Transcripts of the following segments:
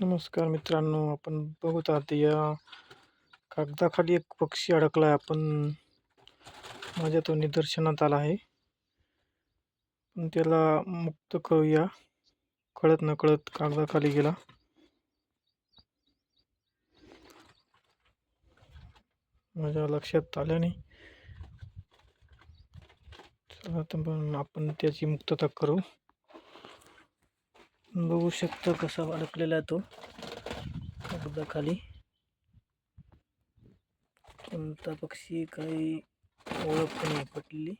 नमस्कार मित्रांनो आपण बघत आहात या कागदाखाली एक पक्षी अडकला आहे आपण माझ्या तो निदर्शनात आला आहे. पण त्याला मुक्त करूया. कळत नकळत कागदाखाली गेला. माझ्या लक्षात आल्याने चला तर पण आपण त्याची मुक्तता करू. बघू शकता कसा अडकलेला आहे तो. कागदाखाली कोणता पक्षी काही ओळख नाही पटलेली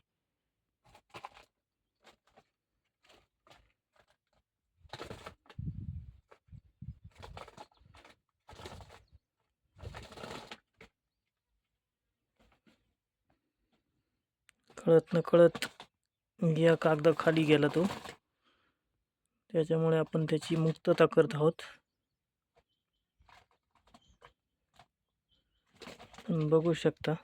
कळत न कळत या कागदा खाली गेला तो. त्याच्यामुळे आपण त्याची मुक्तता करत आहोत. बघू शकता.